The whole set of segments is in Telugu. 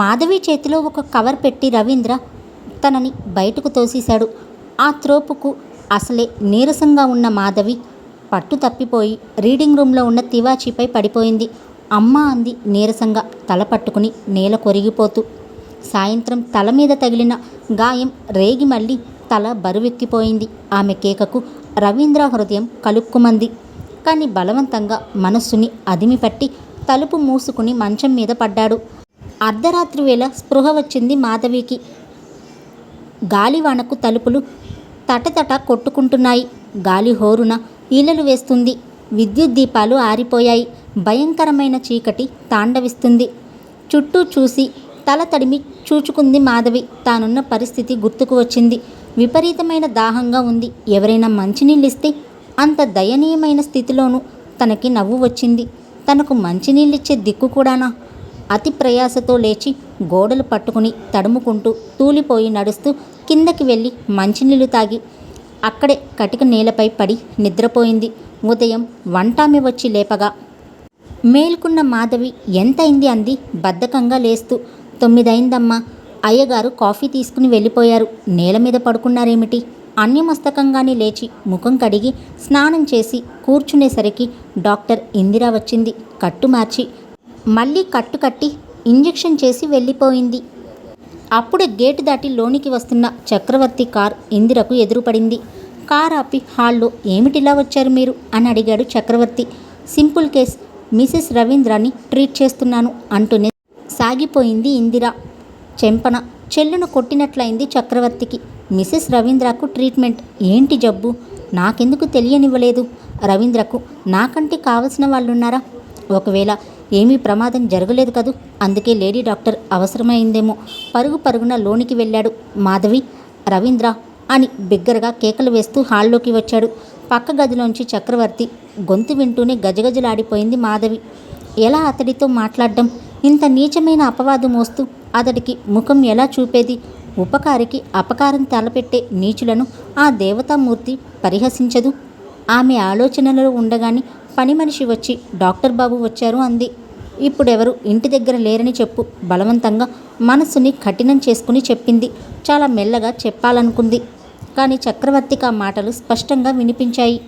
మాధవి చేతిలో ఒక కవర్ పెట్టి రవీంద్ర తనని బయటకు తోసేశాడు. ఆ త్రోపుకు అసలే నీరసంగా ఉన్న మాధవి పట్టు తప్పిపోయి రీడింగ్ రూమ్లో ఉన్న తివాచీపై పడిపోయింది. అమ్మ అంది నీరసంగా తల పట్టుకుని నేల కొరిగిపోతూ. సాయంత్రం తల మీద తగిలిన గాయం రేగి మళ్ళీ తల బరువెక్కిపోయింది ఆమె కేకకు రవీంద్ర హృదయం కలుక్కుమంది. కానీ బలవంతంగా మనస్సుని అదిమిపట్టి తలుపు మూసుకుని మంచం మీద పడ్డాడు. అర్ధరాత్రి వేళ స్పృహ వచ్చింది మాధవికి. గాలివానకు తలుపులు తటతట కొట్టుకుంటున్నాయి. గాలి హోరున ఈలలు వేస్తుంది. విద్యుత్ దీపాలు ఆరిపోయాయి. భయంకరమైన చీకటి తాండవిస్తుంది. చుట్టూ చూసి తల తడిమి చూచుకుంది మాధవి. తానున్న పరిస్థితి గుర్తుకు వచ్చింది. విపరీతమైన దాహంగా ఉంది. ఎవరైనా మంచినీళ్ళిస్తే అంత దయనీయమైన స్థితిలోనూ తనకి నవ్వు వచ్చింది. తనకు మంచినీళ్ళిచ్చే దిక్కు కూడానా? అతి ప్రయాసతో లేచి గోడలు పట్టుకుని తడుముకుంటూ తూలిపోయి నడుస్తూ కిందకి వెళ్ళి మంచినీళ్ళు తాగి అక్కడే కటిక నేలపై పడి నిద్రపోయింది. ఉదయం వంటామె వచ్చి లేపగా మేల్కున్న మాధవి ఎంతైంది అంది? బద్ధకంగా లేస్తూ తొమ్మిదైందమ్మా అయ్యగారు కాఫీ తీసుకుని వెళ్ళిపోయారు. నేల మీద పడుకున్నారేమిటి? అన్యమస్తకంగానే లేచి ముఖం కడిగి స్నానం చేసి కూర్చునేసరికి డాక్టర్ ఇందిరా వచ్చింది. కట్టు మార్చి మళ్ళీ కట్టు కట్టి ఇంజెక్షన్ చేసి వెళ్ళిపోయింది. అప్పుడే గేటు దాటి లోనికి వస్తున్న చక్రవర్తి కార్ ఇందిరకు ఎదురుపడింది. కార్ ఆపి హాల్లో ఏమిటిలా వచ్చారు మీరు? అని అడిగాడు చక్రవర్తి. Simple case. మిసెస్ రవీంద్రాని ట్రీట్ చేస్తున్నాను అంటూనే సాగిపోయింది ఇందిర. చెంపన చెల్లును కొట్టినట్లయింది చక్రవర్తికి. మిసెస్ రవీంద్రకు ట్రీట్మెంట్? ఏంటి జబ్బు? నాకెందుకు తెలియనివ్వలేదు? రవీంద్రకు నాకంటే కావలసిన వాళ్ళున్నారా? ఒకవేళ ఏమీ ప్రమాదం జరగలేదు కదూ? అందుకే లేడీ డాక్టర్ అవసరమైందేమో. పరుగు పరుగున లోనికి వెళ్ళాడు మాధవి. రవీంద్ర అని బిగ్గరగా కేకలు వేస్తూ హాల్లోకి వచ్చాడు. పక్క గదిలోంచి చక్రవర్తి గొంతు వింటూనే గజగజలాడిపోయింది మాధవి. ఎలా అతడితో మాట్లాడడం? ఇంత నీచమైన అపవాదు మోస్తూ అతడికి ముఖం ఎలా చూపేది? ఉపకారికి అపకారం తలపెట్టే నీచులను ఆ దేవతామూర్తి పరిహసించదు. ఆమె ఆలోచనలో ఉండగానే పని మనిషి వచ్చి డాక్టర్ బాబు వచ్చారు అంది. ఇప్పుడెవరు ఇంటి దగ్గర లేరని చెప్పు. బలవంతంగా మనసుని కఠినం చేసుకుని చెప్పింది. చాలా మెల్లగా చెప్పాలనుకుంది. కానీ చక్రవర్తికి ఆ మాటలు స్పష్టంగా వినిపించాయి.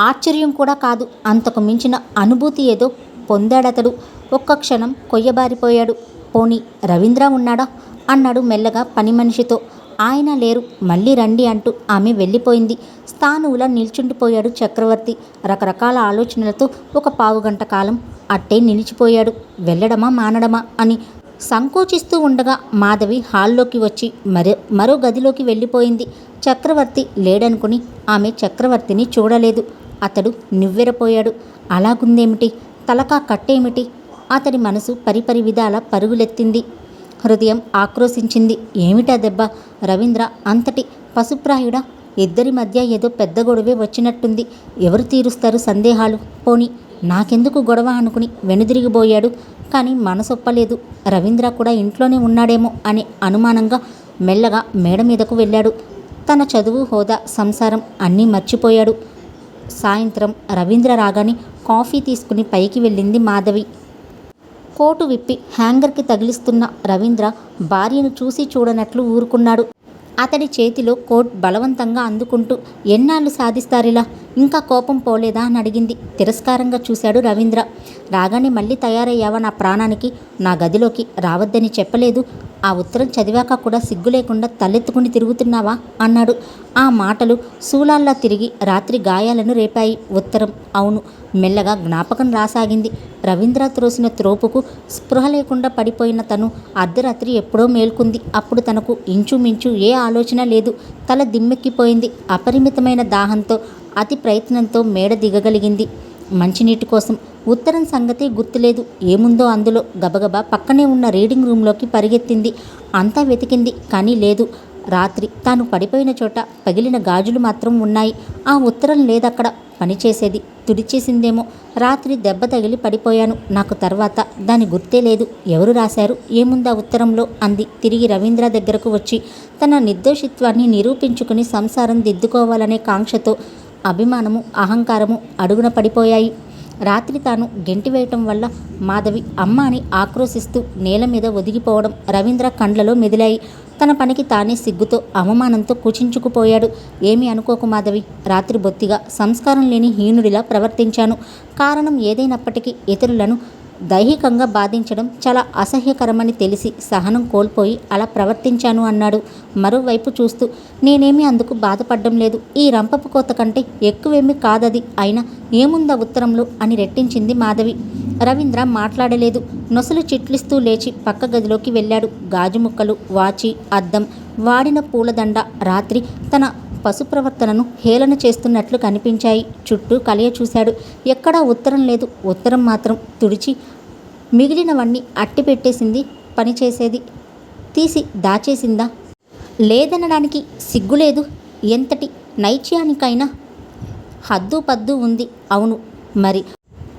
ఆశ్చర్యం కూడా కాదు. అంతకు మించిన అనుభూతి ఏదో పొందాడతడు. ఒక్క క్షణం కొయ్యబారిపోయాడు. పోనీ రవీంద్ర ఉన్నాడా? అన్నాడు మెల్లగా పని మనిషితో ఆయన లేరు. మళ్ళీ రండి అంటూ ఆమె వెళ్ళిపోయింది. స్థానువులా నిల్చుండిపోయాడు చక్రవర్తి. రకరకాల ఆలోచనలతో ఒక పావుగంట కాలం అట్టే నిలిచిపోయాడు. వెళ్ళడమా మానడమా అని సంకోచిస్తూ ఉండగా మాధవి హాల్లోకి వచ్చి మరో మరో గదిలోకి వెళ్ళిపోయింది. చక్రవర్తి లేడనుకుని ఆమె చక్రవర్తిని చూడలేదు. అతడు నివ్వెరపోయాడు. అలాగుందేమిటి? తలకా కట్టేమిటి? అతడి మనసు పరిపరి విధాల పరుగులెత్తింది. హృదయం ఆక్రోశించింది. ఏమిటా దెబ్బ? రవీంద్ర అంతటి పశుప్రాయుడా? ఇద్దరి మధ్య ఏదో పెద్ద గొడవే వచ్చినట్టుంది. ఎవరు తీరుస్తారు సందేహాలు? పోని నాకెందుకు గొడవ అనుకుని వెనుదిరిగిపోయాడు? కానీ మనసొప్పలేదు. రవీంద్ర కూడా ఇంట్లోనే ఉన్నాడేమో అనే అనుమానంగా మెల్లగా మేడ మీదకు వెళ్ళాడు. తన చదువు హోదా సంసారం అన్నీ మర్చిపోయాడు. సాయంత్రం రవీంద్ర రాగానే కాఫీ తీసుకుని పైకి వెళ్ళింది మాధవి. కోటు విప్పి హ్యాంగర్కి తగిలిస్తున్న రవీంద్ర భార్యను చూసి చూడనట్లు ఊరుకున్నాడు. అతడి చేతిలో కోట్ బలవంతంగా అందుకుంటూ ఎన్నాళ్ళు సాధిస్తారిలా? ఇంకా కోపం పోలేదా అని అడిగింది. తిరస్కారంగా చూశాడు రవీంద్ర. రాగానే మళ్ళీ తయారయ్యావా నా ప్రాణానికి? నా గదిలోకి రావద్దని చెప్పలేదు. ఆ ఉత్తరం చదివాక కూడా సిగ్గు లేకుండా తలెత్తుకుని తిరుగుతున్నావా? అన్నాడు. ఆ మాటలు శూలాల్లా తిరిగి రాత్రి గాయాలను రేపాయి. ఉత్తరం అవును. మెల్లగా జ్ఞాపకం రాసాగింది. రవీంద్ర త్రోసిన త్రోపుకు స్పృహ లేకుండా పడిపోయిన తను అర్ధరాత్రి ఎప్పుడో మేల్కుంది. అప్పుడు తనకు ఇంచుమించు ఏ ఆలోచన లేదు. తల దిమ్మెక్కిపోయింది. అపరిమితమైన దాహంతో అతి ప్రయత్నంతో మేడ దిగగలిగింది. మంచినీటి కోసం ఉత్తరం సంగతి గుర్తులేదు. ఏముందో అందులో గబగబా పక్కనే ఉన్న రీడింగ్ రూమ్లోకి పరిగెత్తింది. అంతా వెతికింది కానీ లేదు. రాత్రి తాను పడిపోయిన చోట పగిలిన గాజులు మాత్రం ఉన్నాయి. ఆ ఉత్తరం లేదక్కడ. పనిచేసేది తుడిచేసిందేమో. రాత్రి దెబ్బ తగిలి పడిపోయాను. నాకు తర్వాత దాని గుర్తే లేదు. ఎవరు రాశారు? ఏముందా ఉత్తరంలో? అంది. తిరిగి రవీంద్ర దగ్గరకు వచ్చి తన నిర్దోషిత్వాన్ని నిరూపించుకుని సంసారం దిద్దుకోవాలనే కాంక్షతో అభిమానము అహంకారము అడుగున పడిపోయాయి. రాత్రి తాను గెంటివేయటం వల్ల మాధవి అమ్మ అని ఆక్రోశిస్తూ నేల మీద ఒదిగిపోవడం రవీంద్ర కండ్లలో మెదిలాయి. తన పనికి తానే సిగ్గుతో అవమానంతో కుచించుకుపోయాడు. ఏమి అనుకోకు మాధవి. రాత్రి బొత్తిగా సంస్కారం లేని హీనుడిలా ప్రవర్తించాను. కారణం ఏదైనప్పటికీ ఇతరులను దైహికంగా బాధించడం చాలా అసహ్యకరమని తెలిసి సహనం కోల్పోయి అలా ప్రవర్తించాను అన్నాడు. మరోవైపు చూస్తూ నేనేమీ అందుకు బాధపడడం లేదు. ఈ రంపపు కోత కంటే ఎక్కువేమీ కాదది. అయినా ఏముందా ఉత్తరంలో అని రెట్టించింది మాధవి. రవీంద్ర మాట్లాడలేదు. నొసలు చిట్లిస్తూ లేచి పక్క గదిలోకి వెళ్ళాడు. గాజు ముక్కలు వాచి అద్దం వాడిన పూలదండ. రాత్రి తన పశు ప్రవర్తనను హేళన చేస్తున్నట్లు కనిపించాయి. చుట్టూ కలియ చూశాడు. ఎక్కడా ఉత్తరం లేదు. ఉత్తరం మాత్రం తుడిచి మిగిలినవన్నీ అట్టి పెట్టేసింది పనిచేసేది. తీసి దాచేసిందా? లేదనడానికి సిగ్గులేదు. ఎంతటి నైత్యానికైనా హద్దు పద్దు ఉంది. అవును మరి.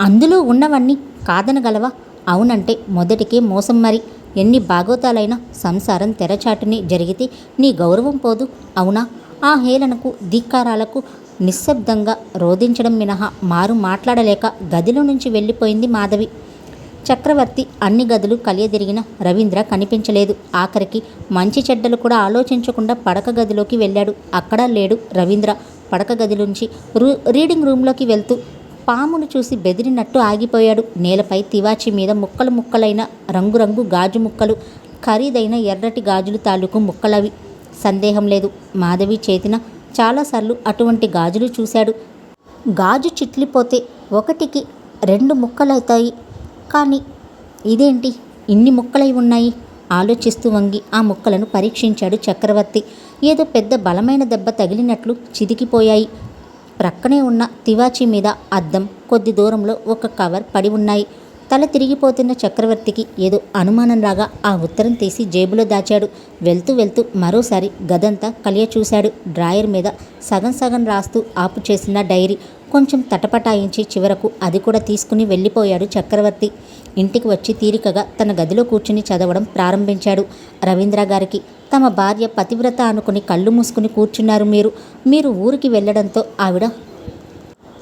అందులో ఉన్నవన్నీ కాదనగలవా? అవునంటే మొదటికే మోసం మరి. ఎన్ని బాగోతాలైనా సంసారం తెరచాటుని జరిగితే నీ గౌరవం పోదు. అవునా? ఆ హేళనకు ధిక్కారాలకు నిశ్శబ్దంగా రోధించడం మినహా మారు మాట్లాడలేక గదిలో నుంచి వెళ్ళిపోయింది మాధవి. చక్రవర్తి అన్ని గదులు కలియదిరిగిన రవీంద్ర కనిపించలేదు. ఆఖరికి మంచి చెడ్డలు కూడా ఆలోచించకుండా పడక గదిలోకి వెళ్ళాడు. అక్కడ లేడు రవీంద్ర. పడక గది నుంచి రూ రీడింగ్ రూమ్లోకి వెళ్తూ పామును చూసి బెదిరినట్టు ఆగిపోయాడు. నేలపై తివాచి మీద ముక్కలు ముక్కలైన రంగురంగు గాజు ముక్కలు ఖరీదైన ఎర్రటి గాజులు తాలూకు ముక్కలవి. సందేహం లేదు. మాధవి చేతిన చాలాసార్లు అటువంటి గాజులు చూశాడు. గాజు చిట్లిపోతే ఒకటికి రెండు ముక్కలవుతాయి. కానీ ఇదేంటి? ఇన్ని ముక్కలై ఉన్నాయి? ఆలోచిస్తూ వంగి ఆ ముక్కలను పరీక్షించాడు చక్రవర్తి. ఏదో పెద్ద బలమైన దెబ్బ తగిలినట్లు చితికిపోయాయి. ప్రక్కనే ఉన్న తివాచీ మీద అద్దం కొద్ది దూరంలో ఒక కవర్ పడి ఉన్నాయి. తల తిరిగిపోతున్న చక్రవర్తికి ఏదో అనుమానం రాగా ఆ ఉత్తరం తీసి జేబులో దాచాడు. వెళ్తూ వెళ్తూ మరోసారి గదంతా కలియ చూశాడు. డ్రాయర్ మీద సగం సగం రాస్తూ ఆపు చేసిన డైరీ కొంచెం తటపటాయించి చివరకు అది కూడా తీసుకుని వెళ్ళిపోయాడు చక్రవర్తి. ఇంటికి వచ్చి తీరికగా తన గదిలో కూర్చుని చదవడం ప్రారంభించాడు. రవీంద్ర గారికి తమ భార్య పతివ్రత అనుకుని కళ్ళు మూసుకుని కూర్చున్నారు మీరు. మీరు ఊరికి వెళ్ళడంతో ఆవిడ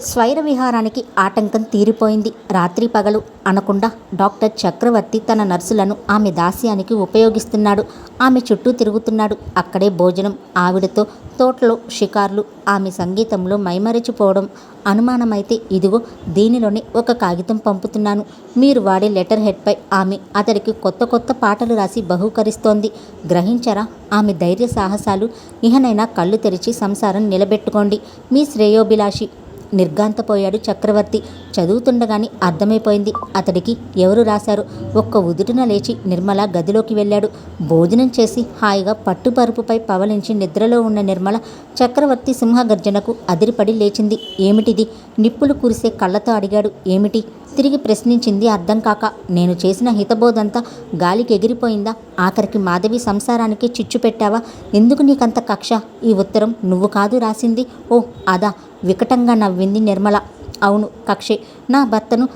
స్వైర విహారానికి ఆటంకం తీరిపోయింది. రాత్రి పగలు అనకుండా డాక్టర్ చక్రవర్తి తన నర్సులను ఆమె దాస్యానికి ఉపయోగిస్తున్నాడు. ఆమె చుట్టూ తిరుగుతున్నాడు. అక్కడే భోజనం ఆవిడతో తోటలో షికార్లు ఆమె సంగీతంలో మైమరిచిపోవడం. అనుమానమైతే ఇదిగో దీనిలోనే ఒక కాగితం పంపుతున్నాను. మీరు వాడే లెటర్ హెడ్పై ఆమె అతడికి కొత్త కొత్త పాటలు రాసి బహూకరిస్తోంది. గ్రహించరా? ఆమె ధైర్య సాహసాలు. ఇహనైనా కళ్ళు తెరిచి సంసారం నిలబెట్టుకోండి. మీ శ్రేయోభిలాషి నిర్గాంతపోయాడు చక్రవర్తి. చదువుతుండగానే అర్థమైపోయింది. అతడికి ఎవరు రాశారు? ఒక్క ఉదుటిన లేచి నిర్మల గదిలోకి వెళ్ళాడు. భోజనం చేసి హాయిగా పట్టుపరుపుపై పవలించి నిద్రలో ఉన్న నిర్మల చక్రవర్తి సింహగర్జనకు అదిరిపడి లేచింది. ఏమిటిది? నిప్పులు కురిసే కళ్ళతో అడిగాడు. ఏమిటి? తిరిగి ప్రశ్నించింది అర్థం కాక. నేను చేసిన హితబోధంతా గాలికి ఎగిరిపోయిందా? ఆఖరికి మాధవి సంసారానికి చిచ్చు పెట్టావా? ఎందుకు నీకంత కక్ష? ఈ ఉత్తరం నువ్వు కాదు రాసింది. ఓ అదా. వికటంగా నవ్వింది నిర్మల. అవును కక్షే నా భర్తను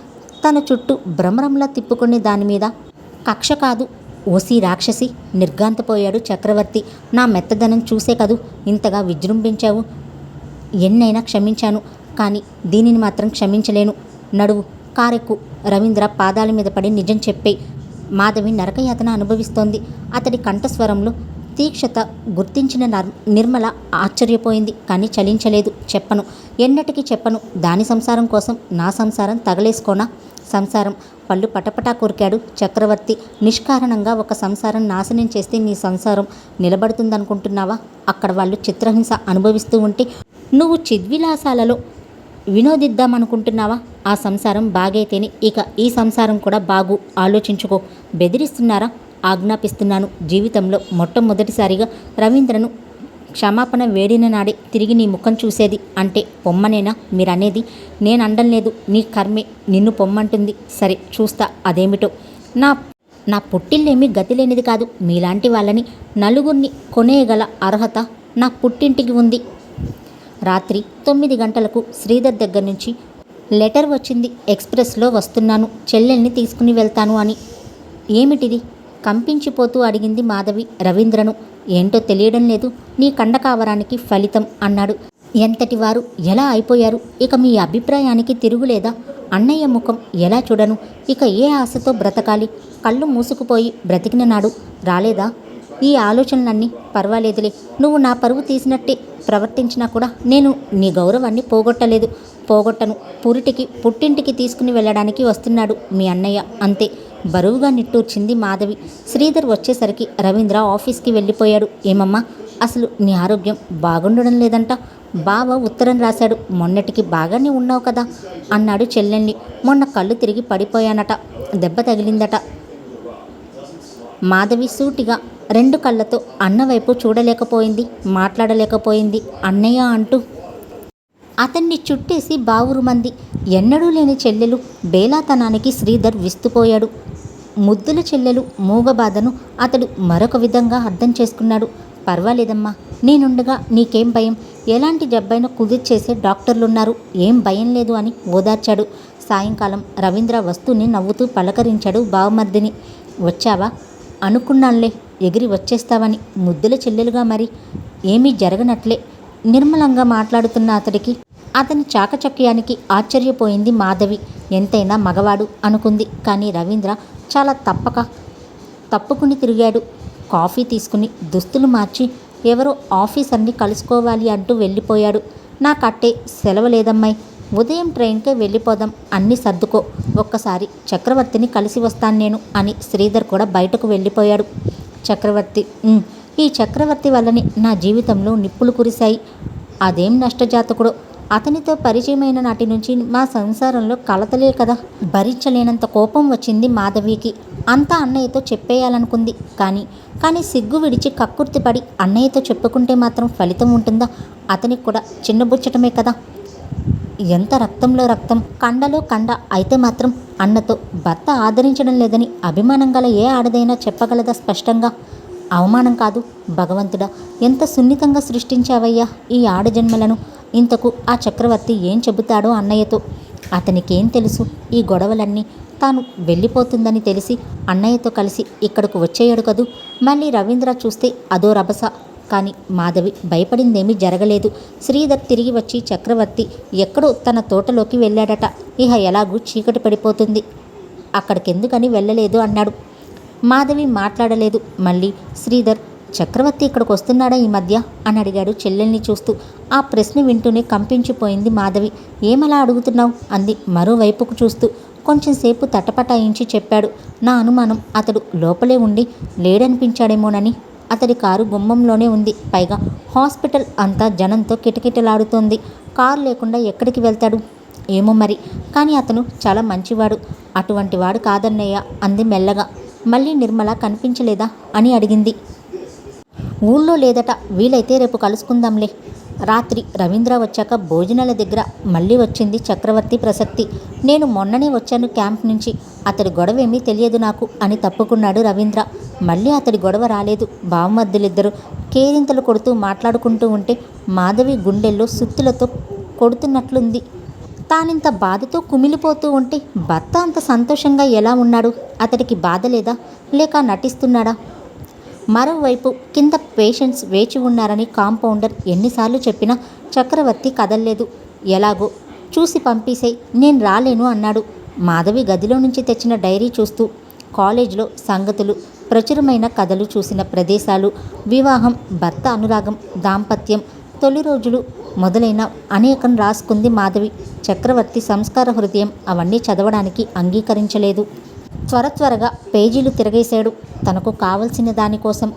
తన చుట్టూ భ్రమరంలా తిప్పుకునే దాని మీద కక్ష కాదు ఓసి రాక్షసి నిర్గాంతపోయాడు చక్రవర్తి. నా మెత్తదనం చూసే కదూ ఇంతగా విజృంభించావు. ఎన్నైనా క్షమించాను కానీ దీనిని మాత్రం క్షమించలేను. నడువు కారెక్కు. రవీంద్ర పాదాల మీద పడి నిజం చెప్పే మాధవి నరకయాతన అనుభవిస్తోంది. అతడి కంఠస్వరంలో తీక్షత గుర్తించిన నర్- నిర్మల ఆశ్చర్యపోయింది. కానీ చలించలేదు. చెప్పను. ఎన్నటికీ చెప్పను. దాని సంసారం కోసం నా సంసారం తగలేసుకోనా? సంసారం. పళ్ళు పటపటా కొరికాడు చక్రవర్తి. నిష్కారణంగా ఒక సంసారం నాశనం చేస్తే నీ సంసారం నిలబడుతుందనుకుంటున్నావా? అక్కడ వాళ్ళు చిత్రహింస అనుభవిస్తూ ఉంటే నువ్వు చిద్విలాసాలలో వినోదిద్దామనుకుంటున్నావా? ఆ సంసారం బాగైతేనే ఇక ఈ సంసారం కూడా బాగు. ఆలోచించుకో. బెదిరిస్తున్నారా? ఆజ్ఞాపిస్తున్నాను. జీవితంలో మొట్టమొదటిసారిగా రవీంద్రను క్షమాపణ వేడిన నాడే తిరిగి నీ ముఖం చూసేది అంటే పొమ్మనేనా? మీరనేది నేను అండలేదు నీ కర్మే నిన్ను పొమ్మంటుంది. సరే చూస్తా అదేమిటో. నా నా పుట్టిల్లేమీ గతి లేనిది కాదు. మీలాంటి వాళ్ళని నలుగురిని కొనేయగల అర్హత నా పుట్టింటికి ఉంది. రాత్రి తొమ్మిది గంటలకు శ్రీధర్ దగ్గర నుంచి లెటర్ వచ్చింది. ఎక్స్ప్రెస్లో వస్తున్నాను. చెల్లెల్ని తీసుకుని వెళ్తాను అని. ఏమిటిది? కంపించిపోతూ అడిగింది మాధవి. రవీంద్రను ఏంటో తెలియడం లేదు. నీ కండకావరానికి ఫలితం అన్నాడు. ఎంతటి వారు? ఎలా అయిపోయారు? ఇక మీ అభిప్రాయానికి తిరుగులేదా? అన్నయ్య ముఖం ఎలా చూడను? ఇక ఏ ఆశతో బ్రతకాలి? కళ్ళు మూసుకుపోయి బ్రతికిన నాడు రాలేదా? ఈ ఆలోచనలన్నీ పర్వాలేదులే. నువ్వు నా పరువు తీసినట్టే ప్రవర్తించినా కూడా నేను నీ గౌరవాన్ని పోగొట్టలేదు. పోగొట్టను. పురిటికి పుట్టింటికి తీసుకుని వెళ్ళడానికి వస్తున్నాడు మీ అన్నయ్య. అంతే. బరువుగా నిట్టూర్చింది మాధవి. శ్రీధర్ వచ్చేసరికి రవీంద్ర ఆఫీస్కి వెళ్ళిపోయాడు. ఏమమ్మా అసలు నీ ఆరోగ్యం బాగుండడం లేదంట? బావ ఉత్తరం రాశాడు. మొన్నటికి బాగానే ఉన్నావు కదా అన్నాడు చెల్లెల్ని. మొన్న కళ్ళు తిరిగి పడిపోయానట దెబ్బ తగిలిందట. మాధవి సూటిగా రెండు కళ్ళతో అన్న వైపు చూడలేకపోయింది మాట్లాడలేకపోయింది. అన్నయ్య అంటూ అతన్ని చుట్టేసి బావురుమంది. ఎన్నడూ లేని చెల్లెలు బేలాతనానికి శ్రీధర్ విస్తుపోయాడు. ముద్దుల చెల్లెలు మూగబాధను అతడు మరొక విధంగా అర్థం చేసుకున్నాడు. పర్వాలేదమ్మా నేనుండగా నీకేం భయం? ఎలాంటి జబ్బైనా కుదిర్చేసే డాక్టర్లున్నారు. ఏం భయం లేదు అని ఓదార్చాడు. సాయంకాలం రవీంద్ర వస్తుని నవ్వుతూ పలకరించాడు బావమర్దిని. వచ్చావా? అనుకున్నానులే ఎగిరి వచ్చేస్తావని. ముద్దుల చెల్లెలుగా మరి? ఏమీ జరగనట్లే. నిర్మలంగా మాట్లాడుతున్న అతడికి అతని చాకచక్యానికి ఆశ్చర్యపోయింది మాధవి. ఎంతైనా మగవాడు అనుకుంది. కానీ రవీంద్ర చాలా తప్పక. తప్పుకుని తిరిగాడు. కాఫీ తీసుకుని దుస్తులు మార్చి ఎవరో ఆఫీసర్ని కలుసుకోవాలి అంటూ వెళ్ళిపోయాడు. నాకు కట్టే సెలవు లేదమ్మాయి ఉదయం ట్రైన్కే వెళ్ళిపోదాం. అన్ని సర్దుకో. ఒక్కసారి చక్రవర్తిని కలిసి వస్తాను నేను అని శ్రీధర్ కూడా బయటకు వెళ్ళిపోయాడు. చక్రవర్తి ఈ చక్రవర్తి వల్లనే నా జీవితంలో నిప్పులు కురిశాయి. అదేం నష్టజాతకుడో? అతనితో పరిచయమైన నాటి నుంచి మా సంసారంలో కలతలే కదా. భరించలేనంత కోపం వచ్చింది మాధవికి. అంతా అన్నయ్యతో చెప్పేయాలనుకుంది. కానీ కానీ సిగ్గు విడిచి కక్కుర్తిపడి అన్నయ్యతో చెప్పుకుంటే మాత్రం ఫలితం ఉంటుందా? అతనికి కూడా చిన్నబుచ్చటమే కదా. ఎంత రక్తంలో రక్తం కండలో కండ అయితే మాత్రం అన్నతో భర్త ఆదరించడం లేదని అభిమానం గల ఏ ఆడదైనా చెప్పగలదా స్పష్టంగా? అవమానం కాదు భగవంతుడా ఎంత సున్నితంగా సృష్టించావయ్యా ఈ ఆడజన్మలను. ఇంతకు ఆ చక్రవర్తి ఏం చెబుతాడో అన్నయ్యతో. అతనికేం తెలుసు? ఈ గొడవలన్నీ తాను వెళ్ళిపోతుందని తెలిసి అన్నయ్యతో కలిసి ఇక్కడకు వచ్చేయడు కదూ? మళ్ళీ రవీంద్ర చూస్తే అదో రభస. కానీ మాధవి భయపడిందేమీ జరగలేదు. శ్రీధర్ తిరిగి వచ్చి చక్రవర్తి ఎక్కడో తన తోటలోకి వెళ్ళాడట. ఇహ ఎలాగూ చీకటి పడిపోతుంది. అక్కడికెందుకని వెళ్ళలేదు అన్నాడు. మాధవి మాట్లాడలేదు. మళ్ళీ శ్రీధర్ చక్రవర్తి ఇక్కడికి వస్తున్నాడా ఈ మధ్య? అని అడిగాడు చెల్లెల్ని చూస్తూ. ఆ ప్రశ్న వింటూనే కంపించిపోయింది మాధవి. ఏమలా అడుగుతున్నావు? అంది మరోవైపుకు చూస్తూ. కొంచెంసేపు తటపటాయించి చెప్పాడు. నా అనుమానం అతడు లోపలే ఉండి లేడనిపించాడేమోనని. అతడి కారు గుమ్మంలోనే ఉంది. పైగా హాస్పిటల్ అంతా జనంతో కిటకిటలాడుతోంది. కారు లేకుండా ఎక్కడికి వెళ్తాడు? ఏమో మరి. కానీ అతను చాలా మంచివాడు. అటువంటి వాడు కాదన్నయ్య అంది మెల్లగా. మళ్ళీ నిర్మల కనిపించలేదా? అని అడిగింది. ఊళ్ళో లేదట వీలైతే రేపు కలుసుకుందాంలే. రాత్రి రవీంద్ర వచ్చాక భోజనాల దగ్గర మళ్ళీ వచ్చింది చక్రవర్తి ప్రసక్తి. నేను మొన్ననే వచ్చాను క్యాంప్ నుంచి. అతడి గొడవేమీ తెలియదు నాకు అని తప్పుకున్నాడు రవీంద్ర. మళ్ళీ అతడి గొడవ రాలేదు. బావమద్దులిద్దరూ కేరింతలు కొడుతూ మాట్లాడుకుంటూ ఉంటే మాధవి గుండెల్లో సుత్తులతో కొడుతున్నట్లుంది. తానింత బాధతో కుమిలిపోతూ ఉంటే భర్త అంత సంతోషంగా ఎలా ఉన్నాడు? అతడికి బాధ లేదా లేక నటిస్తున్నాడా? మరోవైపు కింద పేషెంట్స్ వేచి ఉన్నారని కాంపౌండర్ ఎన్నిసార్లు చెప్పినా చక్రవర్తి కదల్లేదు. ఎలాగో? చూసి పంపేసేయ్ నేను రాలేను అన్నాడు. మాధవి గదిలో నుంచి తెచ్చిన డైరీ చూస్తూ కాలేజ్లో సంగతులు ప్రచురమైన కథలు చూసిన ప్రదేశాలు వివాహం భర్త అనురాగం దాంపత్యం తొలి రోజులు మొదలైన అనేకం రాసుకుంది మాధవి. చక్రవర్తి సంస్కార హృదయం అవన్నీ చదవడానికి అంగీకరించలేదు. త్వర త్వరగా పేజీలు తిరగేశాడు. తనకు కావలసిన దానికోసం